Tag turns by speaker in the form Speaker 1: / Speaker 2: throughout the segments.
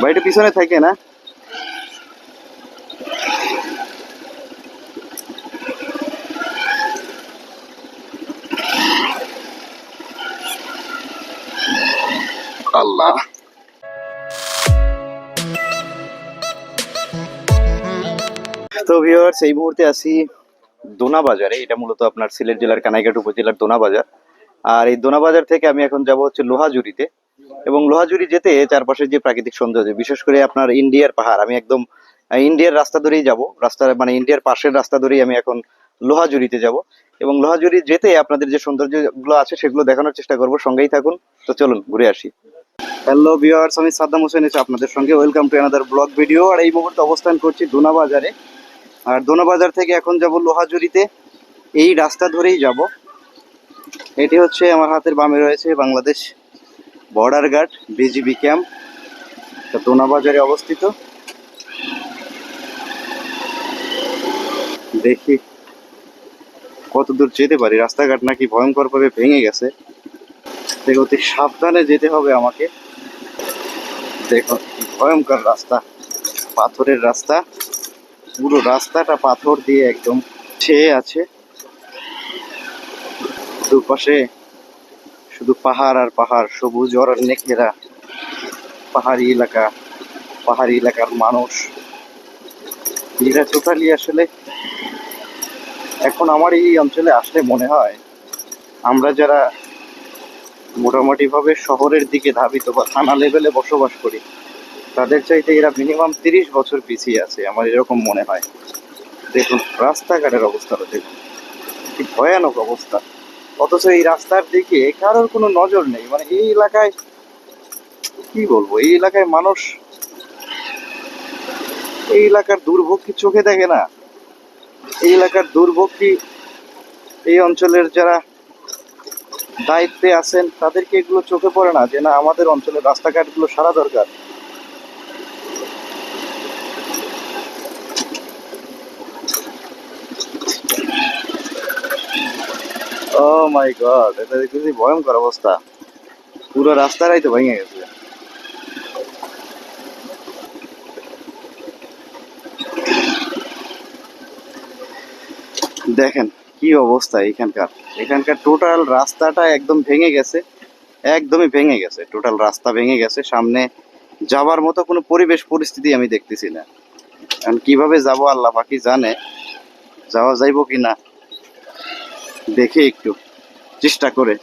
Speaker 1: বাড়িটা পিছনে থাকে না? আল্লাহ। তো ভিউয়ার্স এই মুহূর্তে আছি দোনা বাজারে। এটা মূলত আপনার সিলেট জেলার কানাইঘাট উপজেলার দোনা বাজার। আর এই দোনা বাজার থেকে আমি এখন যাব হচ্ছে লোহাজুরিতে এবং লোহাজুরি যেতে চারপাশের যে প্রাকৃতিক সৌন্দর্য, বিশেষ করে আপনার ইন্ডিয়ার পাহাড়, আমি একদম ইন্ডিয়ার রাস্তা ধরেই যাব, রাস্তা মানে ইন্ডিয়ার পাশের রাস্তা ধরেই আমি এখন লোহাজুরিতে যাব। এবং লোহাজুরি যেতে আপনাদের যে সৌন্দর্যগুলো আছে সেগুলো দেখানোর চেষ্টা করব, সঙ্গেই থাকুন। তো চলুন, ঘুরে আসি। হ্যালো ভিউয়ার্স আমি সাদ্দাম হোসেন এসে আপনাদের সঙ্গে welcome to another blog video আর এই মুহূর্তে অবস্থান করছি দোনা বাজারে। আর দোনা বাজার থেকে এখন যাব লোহাজুরিতে এই রাস্তা ধরেই যাব। এটি হচ্ছে আমার হাতের বামে রয়েছে Bangladesh border guard, BGB camp Dona বাজারে অবস্থিত। দেখি কত দূর যেতে পারি? রাস্তাঘাট নাকি ভয়ঙ্করভাবে ভেঙে গেছে। অতি সাবধানে যেতে হবে আমাকে। দেখো ভয়ঙ্কর রাস্তা। পাথরের রাস্তা। পুরো রাস্তাটা পাথর দিয়ে একদম ছেয়ে আছে। দুপাশে শুধু পাহাড় আর পাহাড়, সবুজ অরণ্যে ঘেরা পাহাড়ি এলাকা, পাহাড়ি এলাকার মানুষ। এরা টোটালি আসলে এখন আমার এই অঞ্চলে আসলে মনে হয়, আমরা যারা মোটামুটিভাবে শহরের দিকে ধাবিত বা থানা লেভেলে বসবাস করি, তাদের চাইতে এরা মিনিমাম তিরিশ বছর পিছিয়ে আছে, আমার এরকম মনে হয়। দেখুন, রাস্তাঘাটের অবস্থাটা দেখুন। কি ভয়ানক অবস্থা। অথচ এই রাস্তার দিকে কারোর কোনো নজর নেই। মানে এই এলাকায় কি বলব? এই এলাকায় মানুষ এই এলাকার দুর্ভোগ কি চোখে দেখে না? এই এলাকার দুর্ভোগ কি এই অঞ্চলের যারা দায়িত্বে আছেন, তাদেরকে এগুলো চোখে পড়ে না যে না, আমাদের অঞ্চলের রাস্তাঘাটগুলো সারা দরকার? ও মাই গড এটা ভয়ঙ্কর অবস্থা। পুরো রাস্তাটাই তো ভেঙে গেছে। দেখেন কি অবস্থা এখানকার। এখানকার টোটাল রাস্তাটা একদম ভেঙে গেছে। একদমই ভেঙে গেছে। টোটাল রাস্তা ভেঙে গেছে। সামনে যাবার মতো কোনো পরিবেশ, পরিস্থিতি আমি দেখতেছি না। কীভাবে যাব আল্লাহ পাকি জানে? যাওয়া যাইবো কি না? দেখে একটু, চেষ্টা করে।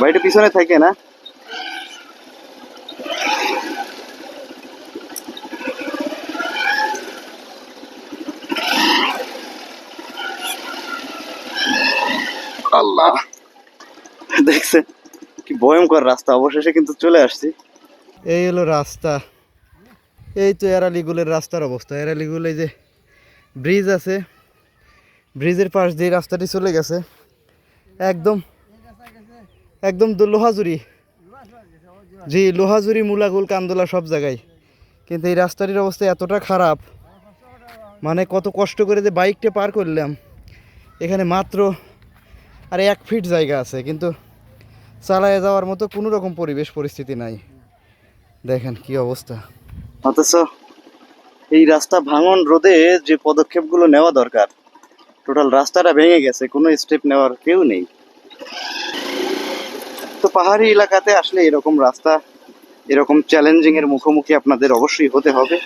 Speaker 1: বাড়িটা পিছনে থাকে না? আল্লাহ। দেখছেন, কি ভয়ঙ্কর রাস্তা, অবশেষে কিন্তু চলে আসছি।
Speaker 2: এই হলো রাস্তা। এই তো এরালিগুলের রাস্তার অবস্থা। এরালিগুল যে ব্রিজ আছে ব্রিজের পাশ দিয়ে রাস্তাটি চলে গেছে। একদম একদম লোহাজুরি জি লোহাজুরি মুলাগুল, কান্দোলা সব জায়গায়। কিন্তু এই রাস্তাটির অবস্থা এতটা খারাপ মানে কত কষ্ট করে যে বাইকটা পার করলাম। এখানে মাত্র আর এক ফিট জায়গা আছে, কিন্তু চালায় যাওয়ার মতো কোনো রকম পরিবেশ, পরিস্থিতি নাই। দেখেন কি অবস্থা।
Speaker 1: অথচ এই রাস্তা ভাঙন রোধে যে পদক্ষেপগুলো নেওয়া দরকার টোটাল রাস্তাটা ভেঙে গেছে, কোনো স্টেপ নেওয়ার কেউ নেই। তো পাহাড়ি এলাকাতে আসলে এরকম রাস্তা, এরকম চ্যালেঞ্জিং এর মুখোমুখি আপনাদের অবশ্যই হতে হবে।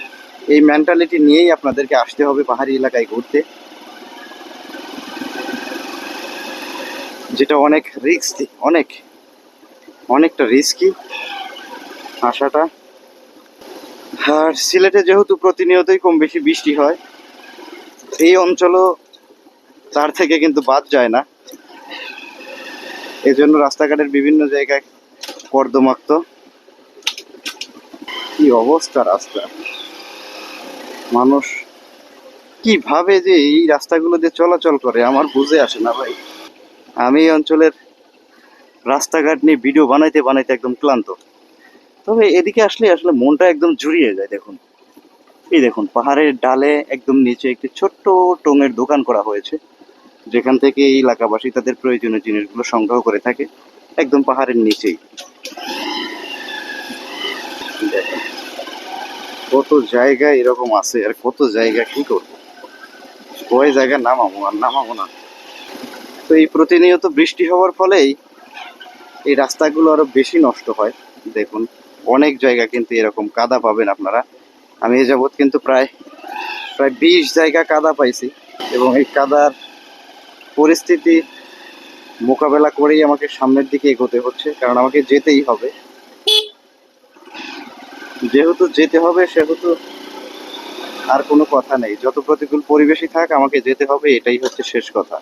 Speaker 1: এই মেন্টালিটি নিয়েই আপনাদেরকে আসতে হবে পাহাড়ি এলাকায় ঘুরতে। যেটা অনেক রিস্কি অনেক, অনেকটা রিস্কি আসাটা আর সিলেটে যেহেতু প্রতিনিয়তই কম বেশি বৃষ্টি হয়, এই অঞ্চলও তার থেকে কিন্তু বাদ যায় না। এজন্য রাস্তাঘাটের বিভিন্ন জায়গায় কর্দমাক্ত। কি অবস্থা রাস্তা? মানুষ কীভাবে যে এই রাস্তাগুলো দিয়ে চলাচল করে, আমার বুঝে আসে না ভাই। আমি এই অঞ্চলের রাস্তাঘাট নিয়ে ভিডিও বানাইতে বানাইতে একদম ক্লান্ত। তবে এদিকে আসলে আসলে মনটা একদম জুড়িয়ে যায়, দেখুন। এই দেখুন, পাহাড়ের ডালে একদম নিচে একটি ছোট্ট টঙের দোকান করা হয়েছে। যেখান থেকে এই এলাকাবাসী তাদের প্রয়োজনীয় জিনিসগুলো সংগ্রহ করে থাকে, একদম পাহাড়ের নিচেই। কত জায়গা এরকম আছে, আর কত জায়গা কি করব? কয় জায়গা নামাবো আর নামাবো না? তো এই প্রতিনিয়ত বৃষ্টি হওয়ার ফলেই এই রাস্তাগুলো আরও বেশি নষ্ট হয়। দেখুন, অনেক জায়গা কিন্তু এরকম কাদা পাবেন আপনারা। আমি এ যাবৎ কিন্তু প্রায় প্রায় বিশ জায়গা কাদা পাইছি এবং এই কাদার পরিস্থিতি মোকাবেলা করেই আমাকে সামনের দিকে এগোতে হচ্ছে, কারণ আমাকে যেতেই হবে। যেহেতু যেতে হবে, সেহেতু আর কোনো কথা নেই। যত প্রতিকূল পরিবেশই থাক, আমাকে যেতে হবে, এটাই হচ্ছে শেষ কথা।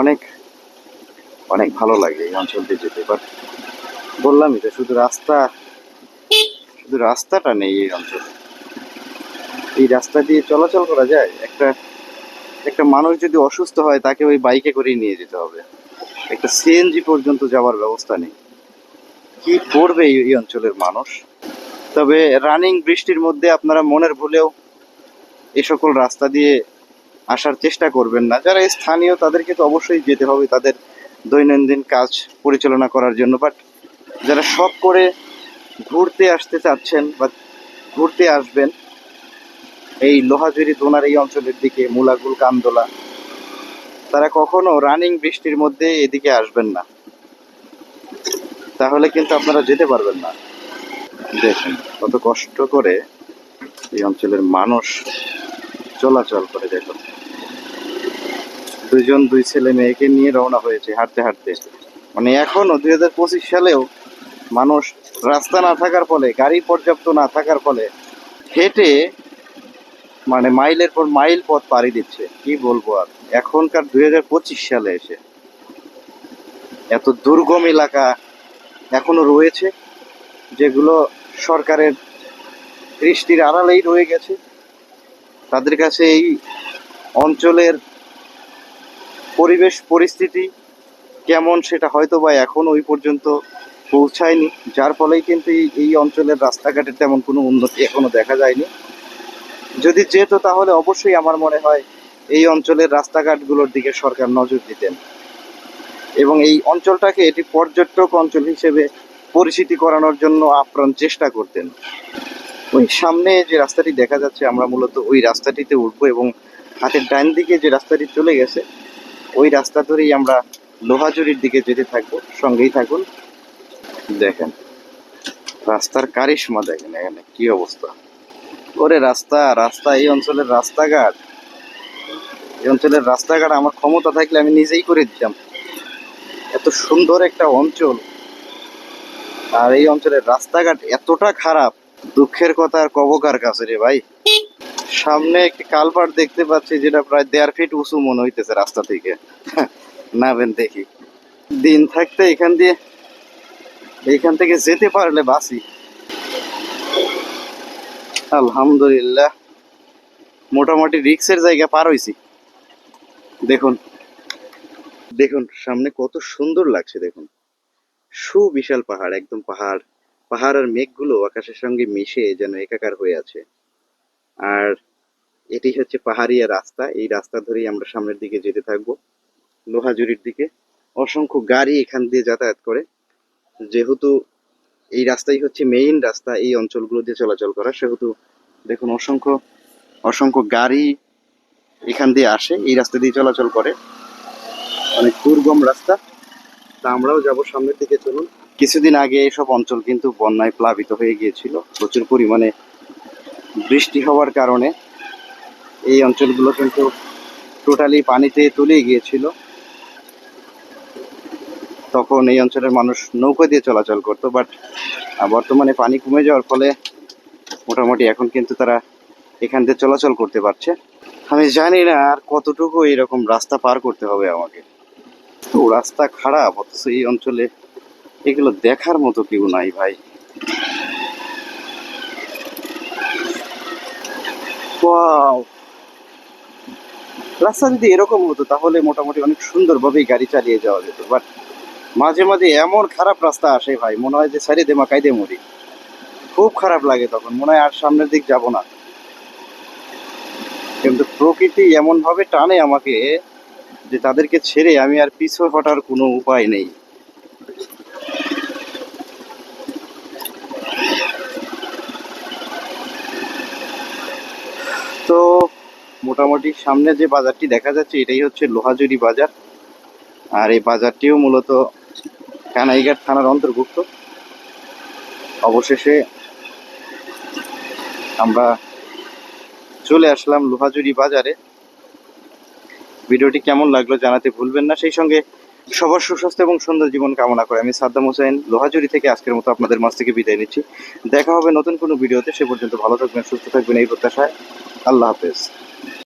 Speaker 1: অনেক অনেক ভালো লাগে এই অঞ্চলটি যেতে বাট বললামই তো, শুধু রাস্তা, শুধু রাস্তাটা নেই এই অঞ্চলে। এই রাস্তা দিয়ে চলাচল করা যায়, একটা একটা মানুষ যদি অসুস্থ হয়, তাকে ওই বাইকে করেই নিয়ে যেতে হবে। একটা সিএনজি পর্যন্ত যাওয়ার ব্যবস্থা নেই। কি করবে এই অঞ্চলের মানুষ? তবে রানিং বৃষ্টির মধ্যে আপনারা মনের ভুলেও এ সকল রাস্তা দিয়ে আসার চেষ্টা করবেন না। যারা স্থানীয়, তাদেরকে তো অবশ্যই যেতে হবে, তাদের দৈনন্দিন কাজ পরিচালনা করার জন্য। বাট যারা শখ করে ঘুরতে আসতে চাচ্ছেন বা ঘুরতে আসবেন এই লোহাজুরি দোনার এই অঞ্চলের দিকে, মুলাগুল কান্দোলা, তারা কখনো রানিং বৃষ্টির মধ্যে এদিকে আসবেন না। তাহলে কিন্তু আপনারা যেতে পারবেন না। দেখুন, কত কষ্ট করে এই অঞ্চলের মানুষ চলাচল করে, দেখুন। দুইজন দুই ছেলে মেয়েকে নিয়ে রওনা হয়েছে হাঁটতে হাঁটতে। মানে এখনও দুই হাজার পঁচিশ সালেও মানুষ রাস্তা না থাকার ফলে, গাড়ি পর্যাপ্ত না থাকার ফলে হেঁটে মানে মাইলের পর মাইল পথ পাড়ি দিচ্ছে। কি বলব আর? এখনকার দুই হাজার পঁচিশ সালে এসে। এত দুর্গম এলাকা এখনও রয়েছে, যেগুলো সরকারের দৃষ্টির আড়ালেই রয়ে গেছে। তাদের কাছে এই অঞ্চলের পরিবেশ, পরিস্থিতি কেমন সেটা হয়তো বা এখন ওই পর্যন্ত পৌঁছায়নি। যার ফলেই কিন্তু এই- এই অঞ্চলের রাস্তাঘাটের তেমন কোনো উন্নতি এখনও দেখা যায়নি। যদি যেত তাহলে অবশ্যই আমার মনে হয় এই অঞ্চলের রাস্তাঘাটগুলোর দিকে সরকার নজর দিতেন। এবং এই অঞ্চলটাকে এটি পর্যটক অঞ্চল হিসেবে পরিচিতি করানোর জন্য আপ্রাণ চেষ্টা করতেন। ওই সামনে যে রাস্তাটি দেখা যাচ্ছে, আমরা মূলত ওই রাস্তাটিতে উঠবো এবং হাতের ডান দিকে যে রাস্তাটি চলে গেছে, ওই রাস্তা ধরেই আমরা লোহাজুরির দিকে যেতে থাকব। সঙ্গেই থাকুন, দেখেন। রাস্তার কারিশমা দেখেন এখানে, কি অবস্থা। ওরে রাস্তা রাস্তা, এই অঞ্চলের রাস্তাঘাট। এই অঞ্চলের রাস্তাঘাট, আমার ক্ষমতা থাকলে আমি নিজেই করে দিতাম। এত সুন্দর একটা অঞ্চল। আর এই অঞ্চলের রাস্তাঘাট এতটা খারাপ, দুঃখের কথা আর কবকার কাছে রে ভাই? সামনে একটি কালভার্ট দেখতে পাচ্ছি, যেটা প্রায় দেড় ফিট উঁচু মনে হইতেছে রাস্তা থেকে। নাবেন দেখি। দিন থাকতে এখান দিয়ে, এখান থেকে যেতে পারলে বাসি আলহামদুলিল্লাহ। মোটামুটি রিক্সের জায়গা পার হয়েছি দেখুন। দেখুন, সামনে কত সুন্দর লাগছে, দেখুন। সুবিশাল পাহাড়, একদম পাহাড়। পাহাড় আর মেঘগুলো আকাশের সঙ্গে মিশে যেন একাকার হয়ে আছে। আর এটি হচ্ছে পাহাড়িয়া রাস্তা। এই রাস্তা ধরেই আমরা সামনের দিকে যেতে থাকব লোহাজুরির দিকে। অসংখ্য গাড়ি এখান দিয়ে যাতায়াত করে। যেহেতু এই রাস্তাই হচ্ছে মেইন রাস্তা, এই অঞ্চলগুলো দিয়ে চলাচল করা, সেহেতু দেখুন, অসংখ্য অসংখ্য গাড়ি এখান দিয়ে আসে, এই রাস্তা দিয়ে চলাচল করে। অনেক দুর্গম রাস্তা। তা আমরাও যাব সামনের দিকে, চলুন। কিছুদিন আগে এসব অঞ্চল কিন্তু বন্যায় প্লাবিত হয়ে গিয়েছিল। প্রচুর পরিমাণে বৃষ্টি হওয়ার কারণে এই অঞ্চলগুলো কিন্তু টোটালি পানিতে তলিয়ে গিয়েছিল। তখন এই অঞ্চলের মানুষ নৌকা দিয়ে চলাচল করতো বাট বর্তমানে পানি কমে যাওয়ার ফলে মোটামুটি এখন কিন্তু তারা এখান দিয়ে চলাচল করতে পারছে। আমি জানি না আর কতটুকু এরকম রাস্তা পার করতে হবে আমাকে। তো রাস্তা খারাপ, অথচ এই অঞ্চলে এগুলো দেখার মতো কেউ নাই ভাই। রাস্তা যদি এরকম হতো তাহলে মোটামুটি অনেক সুন্দরভাবেই গাড়ি চালিয়ে যাওয়া যেত, বাট মাঝে মাঝে এমন খারাপ রাস্তা আসে ভাই, মনে হয় যে সারি দে, মাকাই মরি। খুব খারাপ লাগে তখন। মনে হয় আর সামনের দিক যাব না। কিন্তু প্রকৃতি এমনভাবে টানে আমাকে যে তাদেরকে ছেড়ে আমি আর পিছু হটার কোনো উপায় নেই। তো মোটামুটি সামনে যে বাজারটি দেখা যাচ্ছে, এটাই হচ্ছে লোহাজুরি বাজার। আর এই বাজারটিও মূলত কানাইঘাট থানার অন্তর্ভুক্ত। অবশেষে আমরা চলে আসলাম লোহাজুরি বাজারে। ভিডিওটি কেমন লাগল জানাতে ভুলবেন না। সেই সঙ্গে সবার সুস্বাস্থ্য এবং সুন্দর জীবন কামনা করে আমি সাদ্দাম হোসেন লোহাজুরি থেকে আজকের মতো আপনাদের মাছ থেকে বিদায় নিচ্ছি। দেখা হবে নতুন কোনো ভিডিওতে। সে পর্যন্ত ভালো থাকবেন, সুস্থ থাকবেন এই প্রত্যাশায়। আল্লাহ হাফেজ।